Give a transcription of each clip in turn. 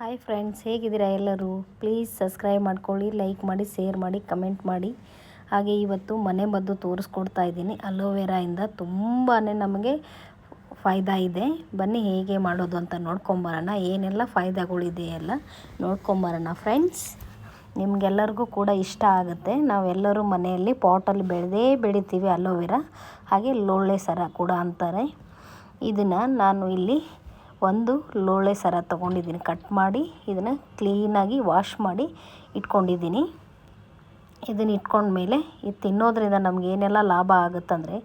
Hi friends ಹೇಗಿದ್ದೀರಾ ಎಲ್ಲರೂ? Please subscribe ಮಾಡ್ಕೊಳ್ಳಿ ಲೈಕ್ ಮಾಡಿ ಶೇರ್ ಮಾಡಿ ಕಮೆಂಟ್ ಮಾಡಿ. ಹಾಗೆ ಇವತ್ತು ಮನೆ ಮದ್ದು ತೋರಿಸ್ಕೊಡ್ತಾ ಇದ್ದೀನಿ. ಅಲೋವೆರಾಯಿಂದ ತುಂಬಾ ನಮಗೆ ಫಾಯ್ದಾ ಇದೆ. ಬನ್ನಿ ಹೇಗೆ ಮಾಡೋದು ಅಂತ ನೋಡ್ಕೊಂಬರೋಣ ಏನೆಲ್ಲ ಫಾಯ್ದಾಗಳಿದೆ ಎಲ್ಲ ನೋಡ್ಕೊಂಬರೋಣ ಫ್ರೆಂಡ್ಸ್ ನಿಮಗೆಲ್ಲರಿಗೂ ಕೂಡ ಇಷ್ಟ ಆಗುತ್ತೆ. ನಾವೆಲ್ಲರೂ ಮನೆಯಲ್ಲಿ ಪಾಟಲ್ಲಿ ಬೆಳೆದೇ ಬೆಳಿತೀವಿ ಅಲೋವೆರಾ ಹಾಗೆ ಲೋಳೆ ಸರ ಕೂಡ ಅಂತಾರೆ. ಇದನ್ನು ನಾನು ಇಲ್ಲಿ ಒಂದು ಲೋಳೆ ಸರ ತೊಗೊಂಡಿದ್ದೀನಿ. ಕಟ್ ಮಾಡಿ ಇದನ್ನು ಕ್ಲೀನಾಗಿ ವಾಶ್ ಮಾಡಿ ಇಟ್ಕೊಂಡಿದ್ದೀನಿ. ಇದನ್ನು ಇಟ್ಕೊಂಡ್ಮೇಲೆ ಇದು ತಿನ್ನೋದ್ರಿಂದ ನಮ್ಗೆ ಏನೆಲ್ಲ ಲಾಭ ಆಗುತ್ತಂದರೆ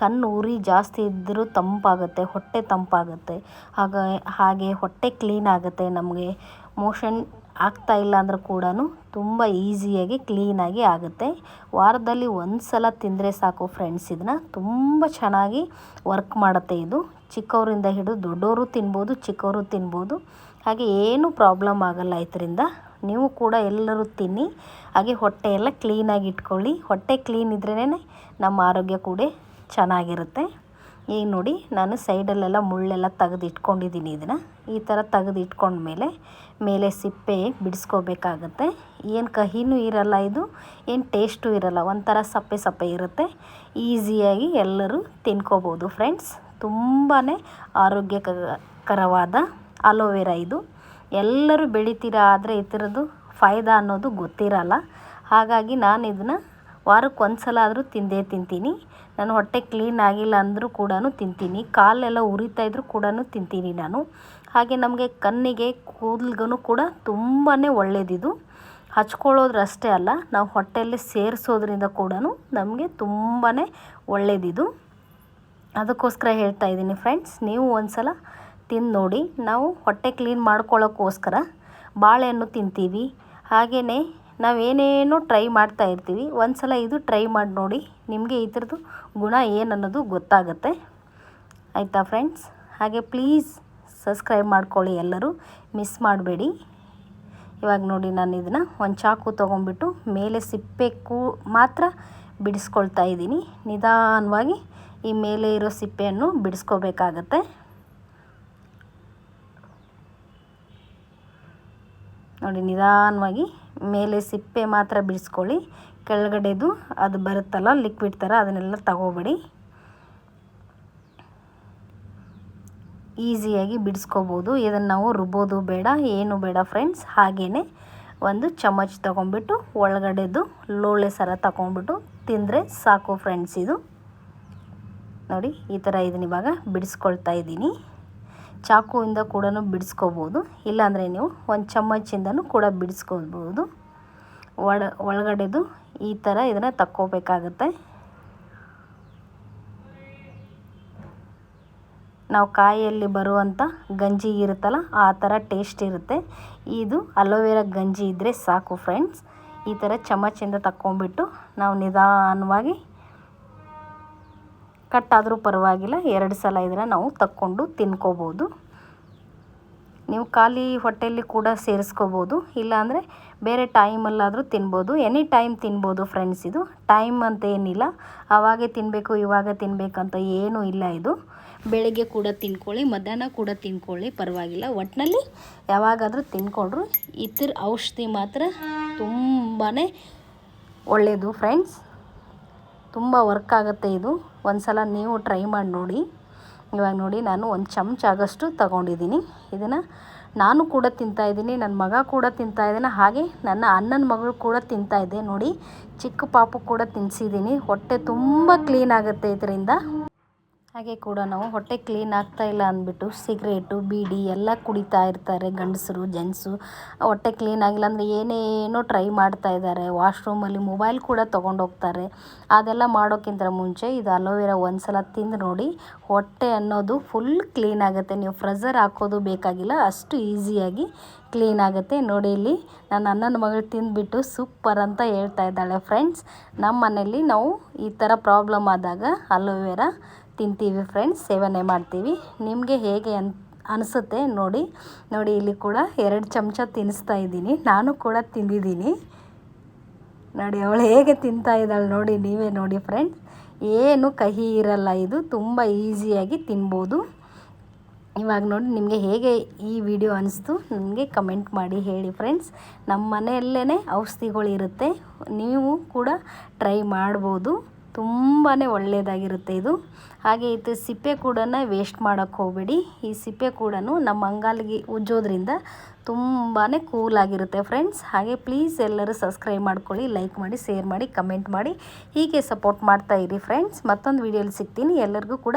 ಕಣ್ಣು ಉರಿ ಜಾಸ್ತಿ ಇದ್ದರೂ ತಂಪಾಗುತ್ತೆ, ಹೊಟ್ಟೆ ತಂಪಾಗುತ್ತೆ. ಹಾಗ, ಹಾಗೆ ಹೊಟ್ಟೆ ಕ್ಲೀನ್ ಆಗುತ್ತೆ. ನಮಗೆ ಮೋಷನ್ ಆಗ್ತಾ ಇಲ್ಲ ಅಂದರೂ ಕೂಡ ತುಂಬ ಈಸಿಯಾಗಿ ಕ್ಲೀನಾಗಿ ಆಗುತ್ತೆ. ವಾರದಲ್ಲಿ ಒಂದು ಸಲ ತಿಂದರೆ ಸಾಕು ಫ್ರೆಂಡ್ಸ್ ಇದನ್ನ ತುಂಬ ಚೆನ್ನಾಗಿ ವರ್ಕ್ ಮಾಡುತ್ತೆ ಇದು. ಚಿಕ್ಕವರಿಂದ ಹಿಡಿದು ದೊಡ್ಡವರು ತಿನ್ಬೋದು, ಚಿಕ್ಕವರು ತಿನ್ಬೋದು. ಹಾಗೆ ಏನೂ ಪ್ರಾಬ್ಲಮ್ ಆಗಲ್ಲ ಇದರಿಂದ ನೀವು ಕೂಡ ಎಲ್ಲರೂ ತಿನ್ನಿ, ಹಾಗೆ ಹೊಟ್ಟೆ ಎಲ್ಲ ಕ್ಲೀನಾಗಿ ಇಟ್ಕೊಳ್ಳಿ. ಹೊಟ್ಟೆ ಕ್ಲೀನ್ ಇದ್ರೇ ನಮ್ಮ ಆರೋಗ್ಯ ಕೂಡ ಚೆನ್ನಾಗಿರುತ್ತೆ. ಈಗ ನೋಡಿ ನಾನು ಸೈಡಲ್ಲೆಲ್ಲ ಮುಳ್ಳೆಲ್ಲ ತೆಗೆದು ಇಟ್ಕೊಂಡಿದ್ದೀನಿ ಇದನ್ನು. ಈ ಥರ ತೆಗೆದು ಇಟ್ಕೊಂಡ್ಮೇಲೆ ಮೇಲೆ ಸಿಪ್ಪೆ ಬಿಡಿಸ್ಕೋಬೇಕಾಗತ್ತೆ. ಏನು ಕಹಿನೂ ಇರಲ್ಲ ಇದು, ಏನು ಟೇಸ್ಟೂ ಇರಲ್ಲ. ಒಂಥರ ಸಪ್ಪೆ ಸಪ್ಪೆ ಇರುತ್ತೆ. ಈಸಿಯಾಗಿ ಎಲ್ಲರೂ ತಿನ್ಕೋಬೋದು ಫ್ರೆಂಡ್ಸ್ ತುಂಬಾ ಆರೋಗ್ಯಕರವಾದ ಅಲೋವೆರಾ ಇದು. ಎಲ್ಲರೂ ಬೆಳಿತೀರಾ ಆದರೆ ಈ ಥರದ್ದು ಫಾಯ್ದಾ ಅನ್ನೋದು ಗೊತ್ತಿರಲ್ಲ. ಹಾಗಾಗಿ ನಾನು ಇದನ್ನು ವಾರಕ್ಕೆ ಒಂದು ಸಲ ಆದರೂ ತಿಂದೇ ತಿಂತೀನಿ. ನಾನು ಹೊಟ್ಟೆ ಕ್ಲೀನ್ ಆಗಿಲ್ಲ ಅಂದರೂ ಕೂಡ ತಿಂತೀನಿ. ಕಾಲೆಲ್ಲ ಉರಿತಾ ಇದ್ದರೂ ಕೂಡ ತಿಂತೀನಿ ನಾನು. ಹಾಗೆ ನಮಗೆ ಕಣ್ಣಿಗೆ ಕೂದಲಿಗೂ ಕೂಡ ತುಂಬಾ ಒಳ್ಳೆಯದಿದು ಹಚ್ಕೊಳ್ಳೋದ್ರಷ್ಟೇ ಅಲ್ಲ, ನಾವು ಹೊಟ್ಟೆಯಲ್ಲಿ ಸೇರಿಸೋದ್ರಿಂದ ಕೂಡ ನಮಗೆ ತುಂಬಾ ಒಳ್ಳೆಯದಿದು ಅದಕ್ಕೋಸ್ಕರ ಹೇಳ್ತಾ ಇದ್ದೀನಿ ಫ್ರೆಂಡ್ಸ್ ನೀವು ಒಂದು ಸಲ ತಿಂದು ನೋಡಿ. ನಾವು ಹೊಟ್ಟೆ ಕ್ಲೀನ್ ಮಾಡ್ಕೊಳ್ಳೋಕ್ಕೋಸ್ಕರ ಬಾಳೆಹಣ್ಣು ತಿಂತೀವಿ. ಹಾಗೆಯೇ ನಾವೇನೇನೋ ಟ್ರೈ ಮಾಡ್ತಾ ಇರ್ತೀವಿ. ಒಂದು ಸಲ ಇದು ಟ್ರೈ ಮಾಡಿ ನೋಡಿ ನಿಮಗೆ ಈ ಥರದ್ದು ಗುಣ ಏನನ್ನೋದು ಗೊತ್ತಾಗುತ್ತೆ. ಆಯಿತಾ ಫ್ರೆಂಡ್ಸ್ ಹಾಗೆ ಪ್ಲೀಸ್ ಸಬ್ಸ್ಕ್ರೈಬ್ ಮಾಡ್ಕೊಳ್ಳಿ ಎಲ್ಲರೂ. ಮಿಸ್ ಮಾಡಬೇಡಿ. ಇವಾಗ ನೋಡಿ ನಾನು ಇದನ್ನು ಒಂದು ಚಾಕು ತೊಗೊಂಡ್ಬಿಟ್ಟು ಮೇಲೆ ಸಿಪ್ಪೆ ಕೂ ಮಾತ್ರ ಬಿಡಿಸ್ಕೊಳ್ತಾ ಇದ್ದೀನಿ. ನಿಧಾನವಾಗಿ ಈ ಮೇಲೆ ಇರೋ ಸಿಪ್ಪೆಯನ್ನು ಬಿಡಿಸ್ಕೋಬೇಕಾಗತ್ತೆ. ನೋಡಿ, ನಿಧಾನವಾಗಿ ಮೇಲೆ ಸಿಪ್ಪೆ ಮಾತ್ರ ಬಿಡಿಸ್ಕೊಳ್ಳಿ. ಕೆಳಗಡೆದು ಅದು ಬರುತ್ತಲ್ಲ ಲಿಕ್ವಿಡ್ ಥರ ಅದನ್ನೆಲ್ಲ ತಗೋಬೇಡಿ. ಈಸಿಯಾಗಿ ಬಿಡಿಸ್ಕೋಬೋದು. ಇದನ್ನು ನಾವು ರುಬ್ಬೋದು ಬೇಡ, ಏನು ಬೇಡ ಫ್ರೆಂಡ್ಸ್ ಹಾಗೆಯೇ ಒಂದು ಚಮಚ ತೊಗೊಂಬಿಟ್ಟು ಒಳಗಡೆದು ಲೋಳೆ ಸರ ತಗೊಂಬಿಟ್ಟು ತಿಂದರೆ ಸಾಕು ಫ್ರೆಂಡ್ಸ್ ಇದು. ನೋಡಿ, ಈ ಥರ ಇದನ್ನ ಇವಾಗ ಬಿಡಿಸ್ಕೊಳ್ತಾ ಇದ್ದೀನಿ. ಚಾಕುವಿಂದ ಕೂಡ ಬಿಡಿಸ್ಕೋಬೋದು. ಇಲ್ಲಾಂದರೆ ನೀವು ಒಂದು ಚಮಚಿಂದನೂ ಕೂಡ ಬಿಡಿಸ್ಕೋಬೋದು ಒಳ, ಒಳಗಡೆದು ಈ ಥರ ಇದನ್ನು ತಕ್ಕೋಬೇಕಾಗತ್ತೆ. ನಾವು ಕಾಯಿಯಲ್ಲಿ ಬರುವಂಥ ಗಂಜಿ ಇರುತ್ತಲ್ಲ, ಆ ಥರ ಟೇಸ್ಟ್ ಇರುತ್ತೆ. ಇದು ಅಲೋವೆರಾ ಗಂಜಿ ಇದ್ದರೆ ಸಾಕು ಫ್ರೆಂಡ್ಸ್. ಈ ಥರ ಚಮಚಿಂದ ತಕ್ಕೊಂಬಿಟ್ಟು ನಾವು ನಿಧಾನವಾಗಿ ಕಟ್ಟಾದರೂ ಪರವಾಗಿಲ್ಲ, ಎರಡು ಸಲ ಇದನ್ನು ನಾವು ತಕ್ಕೊಂಡು ತಿನ್ಕೋಬೋದು. ನೀವು ಖಾಲಿ ಹೊಟ್ಟೆಯಲ್ಲಿ ಕೂಡ ಸೇರಿಸ್ಕೋಬೋದು, ಇಲ್ಲಾಂದರೆ ಬೇರೆ ಟೈಮಲ್ಲಾದರೂ ತಿನ್ಬೋದು. ಎನಿ ಟೈಮ್ ತಿನ್ಬೋದು ಫ್ರೆಂಡ್ಸ್ ಇದು. ಟೈಮ್ ಅಂತ ಏನಿಲ್ಲ. ಆವಾಗೆ ತಿನ್ನಬೇಕು ಇವಾಗ ತಿನ್ನಬೇಕಂತ ಏನೂ ಇಲ್ಲ ಇದು. ಬೆಳಗ್ಗೆ ಕೂಡ ತಿನ್ಕೊಳ್ಳಿ, ಮಧ್ಯಾಹ್ನ ಕೂಡ ತಿನ್ಕೊಳ್ಳಿ, ಪರವಾಗಿಲ್ಲ. ಒಟ್ಟಿನಲ್ಲಿ ಯಾವಾಗಾದರೂ ತಿನ್ಕೊಂಡ್ರು ಇತರ ಔಷಧಿ ಮಾತ್ರ ತುಂಬಾ ಒಳ್ಳೆಯದು ಫ್ರೆಂಡ್ಸ್. ತುಂಬ ವರ್ಕ್ ಆಗುತ್ತೆ ಇದು. ಒಂದು ಸಲ ನೀವು ಟ್ರೈ ಮಾಡಿ ನೋಡಿ. ಇವಾಗ ನೋಡಿ, ನಾನು ಒಂದು ಚಮಚ ಆಗೋಷ್ಟು ತಗೊಂಡಿದ್ದೀನಿ. ಇದನ್ನು ನಾನು ಕೂಡ ತಿಂತಾಯಿದ್ದೀನಿ ನನ್ನ ಮಗ ಕೂಡ ತಿಂತಾಯಿದ್ದಾನೆ ಹಾಗೆ ನನ್ನ ಅಣ್ಣನ ಮಗಳು ಕೂಡ ತಿಂತಾಯಿದ್ದೆ ನೋಡಿ. ಚಿಕ್ಕ ಪಾಪು ಕೂಡ ತಿನ್ನಿಸಿದ್ದೀನಿ ಹೊಟ್ಟೆ ತುಂಬ ಕ್ಲೀನ್ ಆಗುತ್ತೆ ಇದರಿಂದ. ಹಾಗೆ ಕೂಡ ನಾವು ಹೊಟ್ಟೆ ಕ್ಲೀನ್ ಆಗ್ತಾ ಇಲ್ಲ ಅಂದ್ಬಿಟ್ಟು ಸಿಗರೇಟು, ಬೀಡಿ ಎಲ್ಲ ಕುಡಿತಾ ಇರ್ತಾರೆ ಗಂಡಸರು, ಜೆಂಟ್ಸು. ಹೊಟ್ಟೆ ಕ್ಲೀನ್ ಆಗಿಲ್ಲ ಅಂದರೆ ಏನೇನೋ ಟ್ರೈ ಮಾಡ್ತಾ ಇದ್ದಾರೆ. ವಾಶ್ರೂಮಲ್ಲಿ ಮೊಬೈಲ್ ಕೂಡ ತೊಗೊಂಡೋಗ್ತಾರೆ. ಅದೆಲ್ಲ ಮಾಡೋಕ್ಕಿಂತ ಮುಂಚೆ ಇದು ಅಲೋವೆರಾ ಒಂದು ಸಲ ತಿಂದು ನೋಡಿ ಹೊಟ್ಟೆ ಅನ್ನೋದು ಫುಲ್ ಕ್ಲೀನ್ ಆಗುತ್ತೆ. ನೀವು ಫ್ರೆಝರ್ ಹಾಕೋದು ಬೇಕಾಗಿಲ್ಲ, ಅಷ್ಟು ಈಸಿಯಾಗಿ ಕ್ಲೀನ್ ಆಗುತ್ತೆ. ನೋಡಿ ಇಲ್ಲಿ ನನ್ನ ಅಣ್ಣನ ಮಗಳು ತಿಂದುಬಿಟ್ಟು ಸೂಪರ್ ಅಂತ ಹೇಳ್ತಾ ಇದ್ದಾಳೆ ಫ್ರೆಂಡ್ಸ್. ನಮ್ಮ ಮನೇಲಿ ನಾವು ಈ ಥರ ಪ್ರಾಬ್ಲಮ್ ಆದಾಗ ಅಲೋವೆರಾ ತಿಂತೀವಿ ಫ್ರೆಂಡ್ಸ್ ಸೇವನೆ ಮಾಡ್ತೀವಿ. ನಿಮಗೆ ಹೇಗೆ ಅನ್, ಅನಿಸುತ್ತೆ ನೋಡಿ ನೋಡಿ ಇಲ್ಲಿ ಕೂಡ ಎರಡು ಚಮಚ ತಿನ್ನಿಸ್ತಾ ಇದ್ದೀನಿ. ನಾನು ಕೂಡ ತಿಂದಿದ್ದೀನಿ. ನೋಡಿ ಅವಳು ಹೇಗೆ ತಿಂತಾ ಇದ್ದಾಳೆ ನೋಡಿ, ನೀವೇ ನೋಡಿ ಫ್ರೆಂಡ್ಸ್ ಏನು ಕಹಿ ಇರಲ್ಲ ಇದು, ತುಂಬ ಈಸಿಯಾಗಿ ತಿನ್ಬೋದು. ಇವಾಗ ನೋಡಿ ನಿಮಗೆ ಹೇಗೆ ಈ ವಿಡಿಯೋ ಅನಿಸ್ತು ನನಗೆ ಕಮೆಂಟ್ ಮಾಡಿ ಹೇಳಿ ಫ್ರೆಂಡ್ಸ್ ನಮ್ಮ ಮನೆಯಲ್ಲೇ ಔಷಧಿಗಳಿರುತ್ತೆ ನೀವು ಕೂಡ ಟ್ರೈ ಮಾಡ್ಬೋದು. ತುಂಬಾ ಒಳ್ಳೆಯದಾಗಿರುತ್ತೆ ಇದು. ಹಾಗೆ ಇದು ಸಿಪ್ಪೆ ಕೂಡ ವೇಸ್ಟ್ ಮಾಡೋಕ್ಕೆ ಹೋಗಬೇಡಿ. ಈ ಸಿಪ್ಪೆ ಕೂಡ ನಮ್ಮ ಅಂಗಾಲಿಗೆ ಉಜ್ಜೋದ್ರಿಂದ ತುಂಬಾ ಕೂಲಾಗಿರುತ್ತೆ ಫ್ರೆಂಡ್ಸ್ ಹಾಗೆ ಪ್ಲೀಸ್ ಎಲ್ಲರೂ ಸಬ್ಸ್ಕ್ರೈಬ್ ಮಾಡ್ಕೊಳ್ಳಿ ಲೈಕ್ ಮಾಡಿ ಶೇರ್ ಮಾಡಿ ಕಮೆಂಟ್ ಮಾಡಿ. ಹೀಗೆ ಸಪೋರ್ಟ್ ಮಾಡ್ತಾ ಇರಿ ಫ್ರೆಂಡ್ಸ್ ಮತ್ತೊಂದು ವಿಡಿಯೋಲಿ ಸಿಗ್ತೀನಿ. ಎಲ್ಲರಿಗೂ ಕೂಡ